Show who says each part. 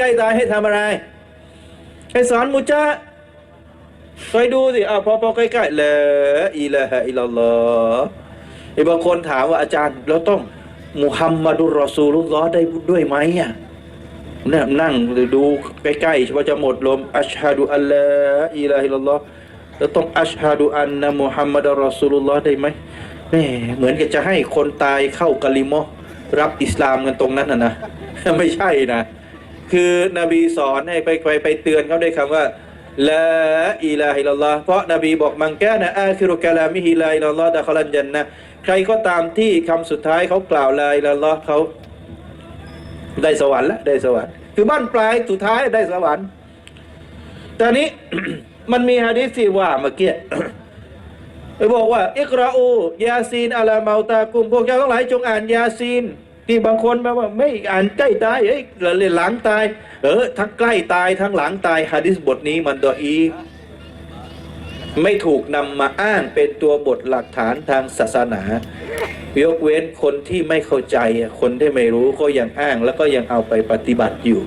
Speaker 1: ใกล้ตายให้ทำอะไร ให้สอนมุจาไปดูสิอะพอพอใกล้ๆละอิละฮะอิลลัลลอไอบางคนถามว่าอาจารย์เราต้องมุฮัมมัดุลรอซูลุลลอได้ด้วยไหมอะเนี่ยนั่งดูใกล้ๆว่าจะหมดลมอัชฮะดุอัลลอฮ์อิละฮิลลัลลอฮ์แล้วต้องอัชฮะดุอันนะมุฮัมมัดรอซูลุลลอฮ์ได้ไหมแม่เหมือนกับจะให้คนตายเข้ากะลิมอรับอิสลามกันตรงนั้นนะนะไม่ใช่นะ คือนบีสอนให้ไปไปไปเตือนเขาด้วยคำว่าละอิลาฮิลลัลลอฮ์เพราะนบีบอกมังแกนะอาคิรุกะลามิฮิลาอิลลัลลอฮ์ดะคอลันจันนะใครก็ตามที่คำสุดท้ายเขากล่าวลาอิลลัลลอฮ์เขาได้สวรรค์ล้วได้สวรรค์คือบ้านปลายสุดท้ายได้สวรรค์แต่นี้มันมีฮะดีษที่ว่าเมื่อกี้ไปบอกว่า อิกราอูยาซีนอัลาเมาตากุมพวกเจ้าทั้งหลายจงอ่านยาซีน ที่บางคนแปลว่าไม่อ่านใกล้ตายเอ้ยหลังตาย เออทั้งใกล้ตายทั้งหลังตายฮะดิษบทนี้มันดออีไม่ถูกนำมาอ้างเป็นตัวบทหลักฐานทางศาสนา ยกเว้นคนที่ไม่เข้าใจคนที่ไม่รู้ก็ยังอ้างแล้วก็ยังเอาไปปฏิบัติอยู่